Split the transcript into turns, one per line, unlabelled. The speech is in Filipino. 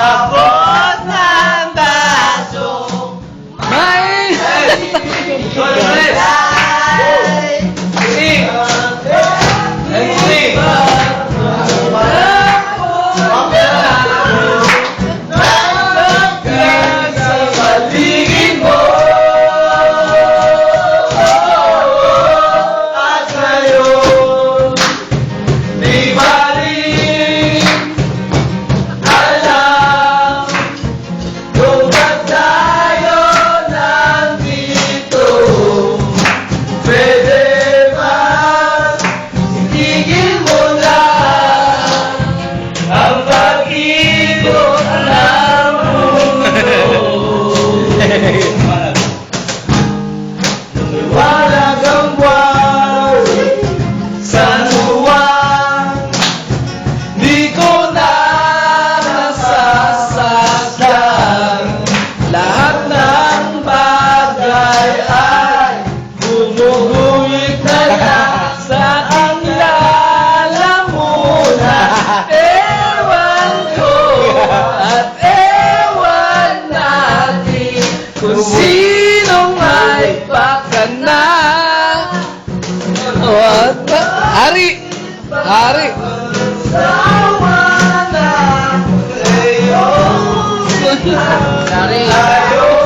Abot ng baso
May
Ulit! Sinong may pakana?
What? Ari! Ari!
Sawa na sa'yo
Ari!
Tayo